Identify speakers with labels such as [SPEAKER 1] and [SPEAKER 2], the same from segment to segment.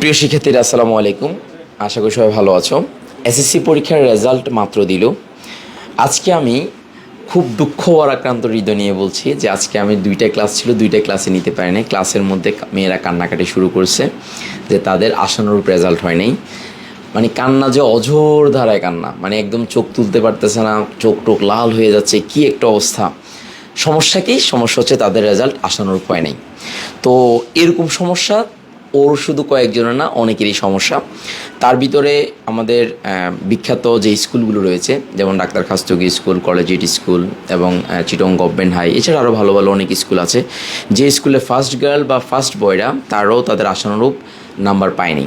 [SPEAKER 1] প্রিয় শিক্ষার্থীরা, আসসালামু আলাইকুম। আশা করি সবাই ভালো আছো। এসএসসি পরীক্ষার রেজাল্ট মাত্র দিল। আজকে আমি খুব দুঃখ আক্রান্ত হৃদয় নিয়ে বলছি যে আজকে আমি দুইটা ক্লাস ছিল, দুইটা ক্লাসে নিতে পারি নাই ক্লাসের মধ্যে মেয়েরা কান্নাকাটি শুরু করছে যে তাদের আশানুরূপ রেজাল্ট হয় নাই। মানে কান্না যে অঝোর ধারায় কান্না মানে একদম চোখ তুলতে পারতেছে না, চোখ টোক লাল হয়ে যাচ্ছে, কি একটা অবস্থা। সমস্যা কি? সমস্যা হচ্ছে তাদের রেজাল্ট আশানুরূপ হয় নাই। তো এরকম সমস্যা ওর শুধু কয়েকজনের না, অনেকেরই সমস্যা। তার ভিতরে আমাদের বিখ্যাত যে স্কুলগুলো রয়েছে, যেমন doctor Khastagir school collegiate school এবং চিটং গভর্নমেন্ট হাই, এছাড়া আরও ভালো ভালো অনেক স্কুল আছে। যে স্কুলে ফার্স্ট গার্ল বা ফার্স্ট বয়রা তারাও তাদের আশানুরূপ নাম্বার পায়নি।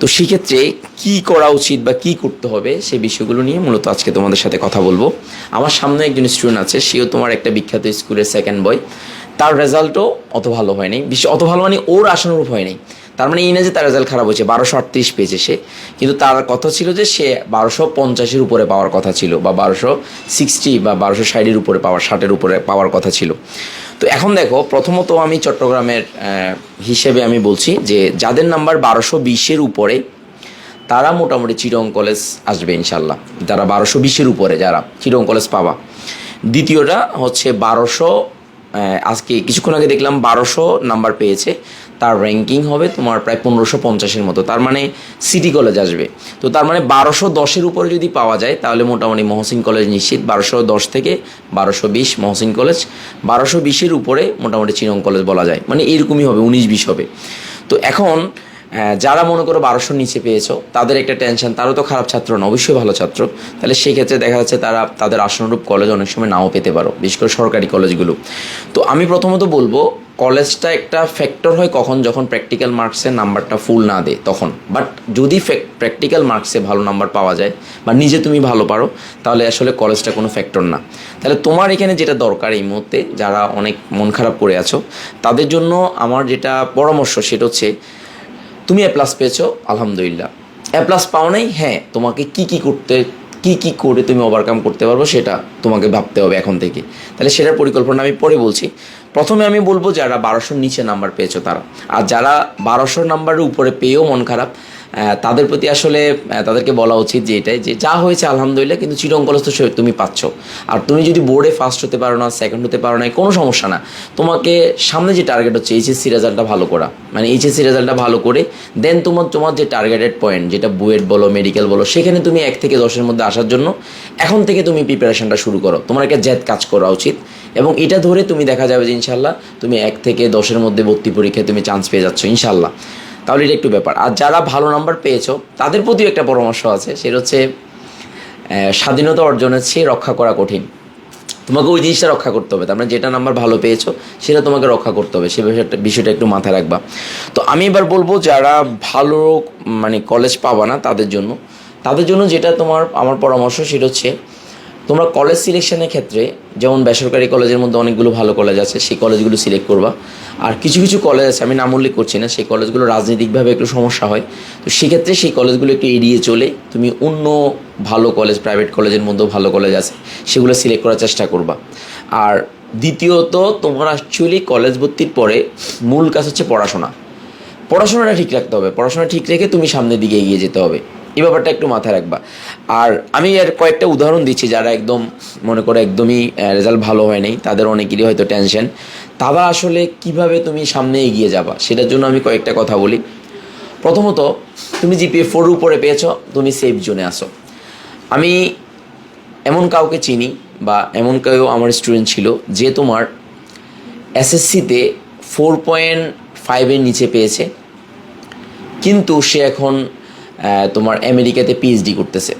[SPEAKER 1] তো সেক্ষেত্রে কি করা উচিত বা কি করতে হবে সেই বিষয়গুলো নিয়ে মূলত আজকে তোমাদের সাথে কথা বলব। আমার সামনে একজন স্টুডেন্ট আছে, সেও তোমার একটা বিখ্যাত স্কুলের সেকেন্ড বয় তার রেজাল্টও অত ভালো হয়নি। বিশ্ব অত ভালো মানে ওর আশানুরূপ হয়নি। তার মানে এই না যে তার রেজাল্ট খারাপ হয়েছে, বারোশো আটত্রিশ পেয়েছে সে। কিন্তু তার কথা ছিল যে সে বারোশো পঞ্চাশের উপরে পাওয়ার কথা ছিল বা বারোশো সিক্সটি বা বারোশো ষাটের উপরে পাওয়ার, ষাটের উপরে পাওয়ার কথা ছিল। তো এখন দেখো, প্রথমত আমি চট্টগ্রামের হিসেবে আমি বলছি যে যাদের নাম্বার বারোশো বিশের উপরে, তারা মোটামুটি চিরং কলেজ আসবে ইনশাল্লাহ। যারা বারোশো বিশের উপরে, যারা চিরং কলেজ পাবা। দ্বিতীয়টা হচ্ছে বারোশো আজকে কিছুক্ষণ আগে দেখলাম বারোশো নাম্বার পেয়েছে। তার র্যাঙ্কিং হবে তোমার প্রায় পনেরোশো পঞ্চাশের মতো। তার মানে সিটি কলেজ আসবে। তো তার মানে বারোশো দশের উপরে যদি পাওয়া যায়, তাহলে মোটামুটি মহসিন কলেজ নিশ্চিত। বারোশো দশ থেকে বারোশো বিশ মহসিন কলেজ বারোশো বিশের উপরে মোটামুটি চিরং কলেজ বলা যায়। মানে এরকমই হবে, উনিশ বিশ হবে। তো এখন যারা মনে করো বারোশোর নিচে পেয়েছ, তাদের একটা টেনশন তারও তো খারাপ ছাত্র না অবশ্যই ভালো ছাত্র। তাহলে সেই ক্ষেত্রে দেখা যাচ্ছে তারা তাদের আসনরূপ কলেজ অনেক সময় নাও পেতে পারো, বিশেষ করে সরকারি কলেজগুলো তো আমি প্রথমত বলব কলেজটা একটা ফ্যাক্টর হয় কখন যখন প্র্যাকটিক্যাল মার্কসে নাম্বারটা ফুল না দেয়, তখন। বাট যদি প্র্যাকটিক্যাল মার্কসে ভালো নাম্বার পাওয়া যায়, বা নিজে তুমি ভালো পারো, তাহলে আসলে কলেজটা কোনো ফ্যাক্টর না। তাহলে তোমার এখানে যেটা দরকার এই মুহূর্তে, যারা অনেক মন খারাপ করে আছো, তাদের জন্য আমার যেটা পরামর্শ, সেটা হচ্ছে তুমি এ প্লাস পেয়েছ, আলহামদুলিল্লাহ। এ প্লাস পাও নাই হ্যাঁ তোমাকে কি কি করতে, কি কি করে তুমি ওভারকাম করতে পারব সেটা তোমাকে ভাবতে হবে এখন থেকে। তাহলে সেটার পরিকল্পনা আমি পরে বলছি। প্রথমে আমি বলব যারা বারোশোর নিচে নাম্বার পেয়েছ তারা। আর যারা বারোশো নাম্বারের উপরে পেয়েও মন খারাপ তাদের প্রতি আসলে তাদেরকে বলা উচিত যে এটাই, যে যা হয়েছে আলহামদুলিল্লাহ, কিন্তু চিরং কলেজ তো সে- তুমি পাচ্ছ। আর তুমি যদি বোর্ডে ফার্স্ট হতে পারো না সেকেন্ড হতে পারো না কোনো সমস্যা না। তোমাকে সামনে যে টার্গেট হচ্ছে এইচএসসি রেজাল্টটা ভালো করা। মানে এইচএসসি রেজাল্টটা ভালো করে দেন তোমার তোমার যে টার্গেটেড পয়েন্ট যেটা বুয়েট বলো মেডিকেল বলো, সেখানে তুমি এক থেকে দশের মধ্যে আসার জন্য, এখন থেকে তুমি প্রিপারেশনটা শুরু করো। তোমার একটা জেদ কাজ করা উচিত। এবং এটা ধরে তুমি দেখা যাবে যে ইনশাল্লাহ তুমি এক থেকে দশের মধ্যে ভর্তি পরীক্ষায় তুমি চান্স পেয়ে যাচ্ছ, ইনশাল্লাহ। তাহলে এটা একটু ব্যাপার। আর যারা ভালো নাম্বার পেয়েছ, তাদের প্রতিও একটা পরামর্শ আছে, সেটা হচ্ছে স্বাধীনতা অর্জনের চেয়ে রক্ষা করা কঠিন। তোমাকে ওই জিনিসটা রক্ষা করতে হবে, তার মানে যেটা নাম্বার ভালো পেয়েছ, সেটা তোমাকে রক্ষা করতে হবে, সে বিষয়টা বিষয়টা একটু মাথায় রাখবা। তো আমি এবার বলব, যারা ভালো মানে কলেজ পাবা না তাদের জন্য তাদের জন্য যেটা তোমার আমার পরামর্শ, সেটা হচ্ছে তোমরা কলেজ সিলেকশনের ক্ষেত্রে, যেমন বেসরকারি কলেজের মধ্যে অনেকগুলো ভালো কলেজ আছে, সেই কলেজগুলো সিলেক্ট করবা। আর কিছু কিছু কলেজ আছে, আমি নাম উল্লেখ করছি না, সেই কলেজগুলো রাজনৈতিকভাবে একটু সমস্যা হয়। তো সেক্ষেত্রে সেই কলেজগুলো একটু এড়িয়ে চলে, তুমি অন্য ভালো কলেজ প্রাইভেট কলেজের মধ্যেও ভালো কলেজ আছে, সেগুলো সিলেক্ট করার চেষ্টা করবা। আর দ্বিতীয়ত, তোমার অ্যাকচুয়ালি কলেজ ভর্তির পরে মূল কাজ হচ্ছে পড়াশোনা। পড়াশোনাটা ঠিক রাখতে হবে, পড়াশোনা ঠিক রেখে তুমি সামনের দিকে এগিয়ে যেতে হবে। এই ব্যাপারটা একটু মাথায় রাখবা। আর আমি এর কয়েকটা উদাহরণ দিচ্ছি যারা একদম, মনে করে একদমই রেজাল্ট ভালো হয় নাই, তাদের অনেকেরই হয়তো টেনশন তারা আসলে কীভাবে তুমি সামনে এগিয়ে যাবা, সেটার জন্য আমি কয়েকটা কথা বলি। প্রথমত, তুমি জিপিএ ফোর উপরে পেয়েছ, তুমি সেফ জোনে আসো আমি এমন কাউকে চিনি বা এমন কেউ আমার স্টুডেন্ট ছিল যে তোমার এসএসসিতে ফোর পয়েন্ট ফাইভের নিচে পেয়েছে। কিন্তু সে এখন তোমার আমেরিকাতে পিএইচডি করতেছে।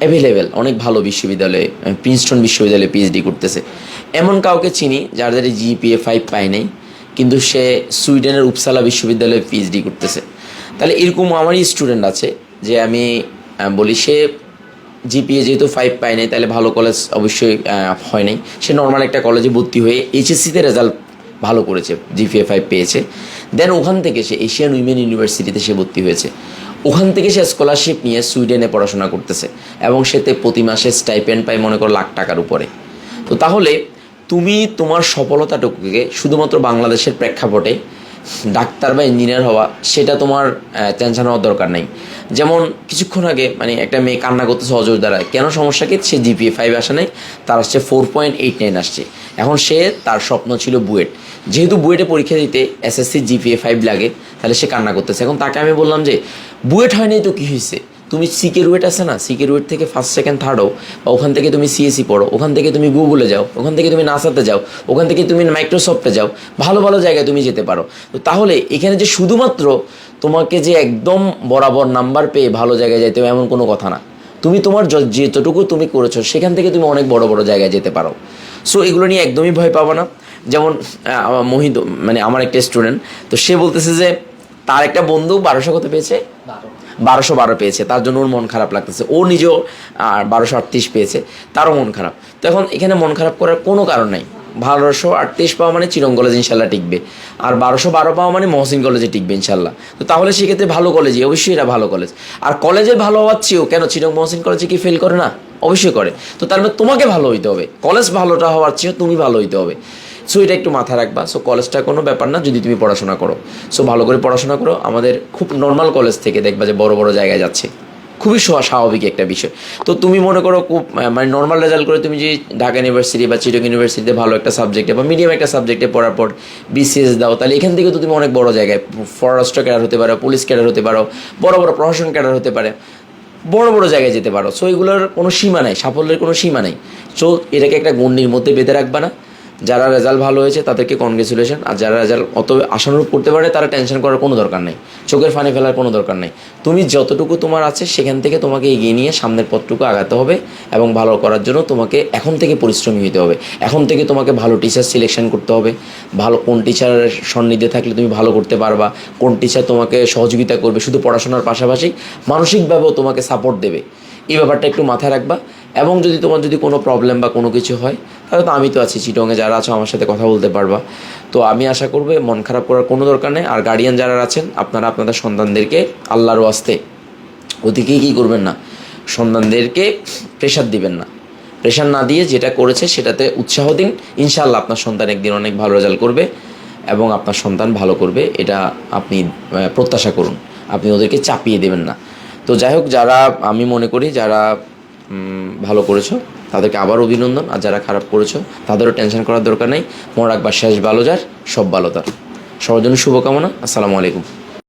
[SPEAKER 1] অ্যাভেলেবেল অনেক ভালো বিশ্ববিদ্যালয়ে প্রিন্সটন বিশ্ববিদ্যালয়ে পিএইচডি করতেছে। এমন কাউকে চিনি যাদের জিপিএ ফাইভ পায় নাই, কিন্তু সে সুইডেনের উপসালা বিশ্ববিদ্যালয়ে পিএইচডি করতেছে। তাহলে এরকম আমারই স্টুডেন্ট আছে যে আমি বলি সে জিপিএ যেহেতু ফাইভ পায় নাই, তাহলে ভালো কলেজ অবশ্যই হয় নাই। সে নর্মাল একটা কলেজে ভর্তি হয়ে এইচএসসিতে রেজাল্ট ভালো করেছে জিপিএ ফাইভ পেয়েছে। দেন ওখান থেকে সে এশিয়ান উইমেন ইউনিভার্সিটিতে সে ভর্তি হয়েছে। ওখান থেকে সে স্কলারশিপ নিয়ে সুইডেনে পড়াশোনা করতেছে এবং সেতে প্রতি মাসে স্টাইপেন্ড পায় মনে করো লাখ টাকার উপরে। তো তাহলে তুমি তোমার সফলতাটুকুকে শুধুমাত্র বাংলাদেশের প্রেক্ষাপটে ডাক্তার বা ইঞ্জিনিয়ার হওয়া, সেটা তোমার টেনশন হওয়ার দরকার নেই। যেমন কিছুক্ষণ আগে মানে একটা মেয়ে কান্না করতেছে অজর দ্বারা কেন সমস্যা কি? সে জিপিএ ফাইভ আসে নাই, তার আসছে ফোর পয়েন্ট এইট নাইন আসছে। এখন সে তার স্বপ্ন ছিল বুয়েট। যেহেতু বুয়েটে পরীক্ষা দিতে এসএসসি জিপিএ ফাইভ লাগে তাহলে সে কান্না করতেছে। এখন তাকে আমি বললাম যে, বুয়েট হয়নি তো কী হয়েছে তুমি সিকে রুয়েট আছে না? সিকে রুয়েট থেকে ফার্স্ট সেকেন্ড থার্ড হও বা ওখান থেকে তুমি সিএসসি পড়ো, ওখান থেকে তুমি গুগলে যাও, ওখান থেকে তুমি নাসাতে যাও, ওখান থেকে তুমি মাইক্রোসফটে যাও, ভালো ভালো জায়গায় তুমি যেতে পারো। তো তাহলে এখানে যে শুধুমাত্র তোমাকে যে একদম বরাবর নাম্বার পেয়ে ভালো জায়গায় যেতে হবে এমন কোনো কথা না। তুমি তোমার যেতটুকু তুমি করেছ, সেখান থেকে তুমি অনেক বড় বড় জায়গায় যেতে পারো। সো এগুলো নিয়ে একদমই ভয় পাবো না। যেমন মোহিত মানে আমার একটা স্টুডেন্ট তো সে বলতেছে যে তার একটা বন্ধু বারোশো কত পেয়েছে? বারোশো বারো পেয়েছে। তার জন্য ওর মন খারাপ লাগতেছে। ও নিজেও আর বারোশো আটত্রিশ পেয়েছে। তারও মন খারাপ। তো এখন এখানে মন খারাপ করার কোনো কারণ নাই। বারোশো আটত্রিশ পাওয়া মানে চিরং কলেজ ইনশাল্লাহ টিকবে। আর বারোশো বারো পাওয়া মানে মহসিন কলেজে টিকবে ইনশাল্লাহ। তো তাহলে সেক্ষেত্রে ভালো কলেজই। অবশ্যই এটা ভালো কলেজ। আর কলেজে ভালো হওয়ার চেয়েও কেন চিরং মহসিন কলেজে কি ফেল করে না? অবশ্যই করে। তো তার মানে তোমাকে ভালো হইতে হবে। কলেজ ভালোটা হওয়ার চেয়েও তুমি ভালো হইতে হবে। সো এটা একটু মাথায় রাখবা। সো কলেজটা কোনো ব্যাপার না, যদি তুমি পড়াশোনা করো। সো ভালো করে পড়াশোনা করো। আমাদের খুব নর্মাল কলেজ থেকে দেখবা যে বড় বড় জায়গায় যাচ্ছে। খুবই স্বাভাবিক একটা বিষয়। তো তুমি মনে করো খুব মানে নর্মাল রেজাল্ট করে তুমি যদি ঢাকা ইউনিভার্সিটি বা চিটং ইউনিভার্সিটিতে ভালো একটা সাবজেক্টে বা মিডিয়াম একটা সাবজেক্টে পড়ার পর বিসিএস দাও, তাহলে এখান থেকে তো তুমি অনেক বড় জায়গায় ফরেস্ট ক্যাডার হতে পারো পুলিশ ক্যাডার হতে পারো, বড় বড় প্রশাসন ক্যাডার হতে পারে, বড় বড় জায়গায় যেতে পারো। সো এগুলোর কোনো সীমা নাই, সাফল্যের কোনো সীমা নাই। সো এটাকে একটা গণ্ডির মধ্যে বেঁধে রাখবা না। যারা রেজাল্ট ভালো হয়েছে তাদেরকে কনগ্রেচুলেশন আর যারা রেজাল্ট অত আশানুরূপ করতে পারে তারা টেনশন করার কোনো দরকার নেই। চোখের ফানে ফেলার কোনো দরকার নেই। তুমি যতটুকু তোমার আছে, সেখান থেকে তোমাকে এগিয়ে নিয়ে সামনের পথটুকু আগাতে হবে এবং ভালো করার জন্য তোমাকে এখন থেকে পরিশ্রমী হতে হবে। এখন থেকে তোমাকে ভালো টিচার সিলেকশন করতে হবে। ভালো কোন টিচারের সন্নিধ্যে থাকলে তুমি ভালো করতে পারবা। কোন টিচার তোমাকে সহযোগিতা করবে, শুধু পড়াশোনার পাশাপাশি মানসিকভাবেও তোমাকে সাপোর্ট দেবে। এই ব্যাপারটা একটু মাথায় রাখবা। এবং যদি তোমার যদি কোনো প্রবলেম বা কোনো কিছু হয়, তাহলে তো আমি তো আছি চিটংয়ে, যারা আছো আমার সাথে কথা বলতে পারবা। তো আমি আশা করব মন খারাপ করার কোনো দরকার নেই। আর গার্ডিয়ান যারা আছেন, আপনারা আপনাদের সন্তানদেরকে আল্লাহর ওয়াস্তে ওদিকেই কী করবেন না? সন্তানদেরকে প্রেশার দিবেন না। প্রেশার না দিয়ে যেটা করেছে সেটাতে উৎসাহ দিন। ইনশাল্লাহ আপনার সন্তান একদিন অনেক ভালো রেজাল্ট করবে এবং আপনার সন্তান ভালো করবে। এটা আপনি প্রত্যাশা করুন। আপনি ওদেরকে চাপিয়ে দেবেন না। তো যাই হোক, যারা, আমি মনে করি, যারা ভালো করেছ। তাদেরকে আবার অভিনন্দন। আর যারা খারাপ করেছ, তাদেরও টেনশন করার দরকার নেই। মনে রাখবা শেষ ভালো যার সব ভালো তার সবার জন্য শুভকামনা। আসসালামু আলাইকুম।